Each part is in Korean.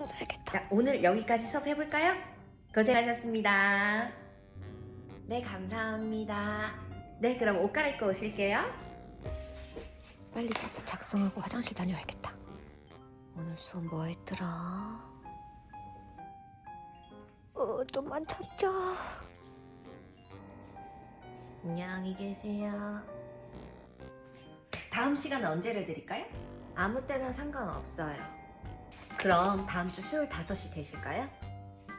좀 자야겠다. 자, 오늘 여기까지 수업 해볼까요? 고생하셨습니다. 네, 감사합니다. 네, 그럼 옷 갈아입고 오실게요. 빨리 차트 작성하고 화장실 다녀야겠다. 오늘 수업 뭐 했더라? 어, 좀만 참자. 안녕히 계세요. 다음 시간은 언제를 드릴까요? 아무 때나 상관없어요. 그럼 다음 주 수요일 5시 되실까요?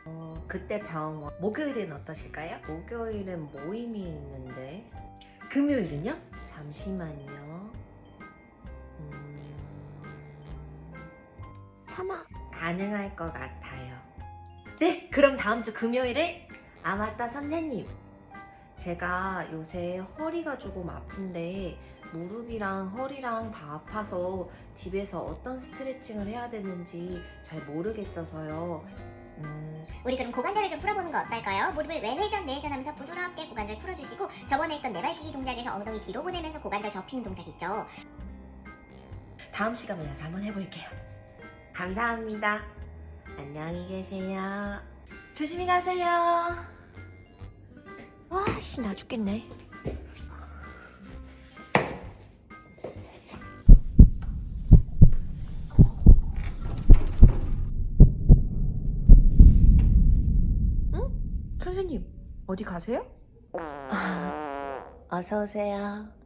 어, 그때 병원. 목요일은 어떠실까요? 목요일은 모임이 있는데. 금요일은요? 잠시만요. 음, 참아. 가능할 것 같아요. 네, 그럼 다음 주 금요일에 아 맞다 선생님. 제가 요새 허리가 조금 아픈데 무릎이랑 허리랑 다 아파서 집에서 어떤 스트레칭을 해야 되는지 잘 모르겠어서요. 음, 우리 그럼 고관절을 좀 풀어보는 거 어떨까요? 무릎을 외회전 내회전 하면서 부드럽게 고관절 풀어주시고 저번에 했던 네발기기 동작에서 엉덩이 뒤로 보내면서 고관절 접히는 동작 있죠? 다음 시간에 와서 한번 해볼게요. 감사합니다. 안녕히 계세요. 조심히 가세요. 와, 씨, 나 죽겠네. 선생님, 어디 가세요? 어서 오세요.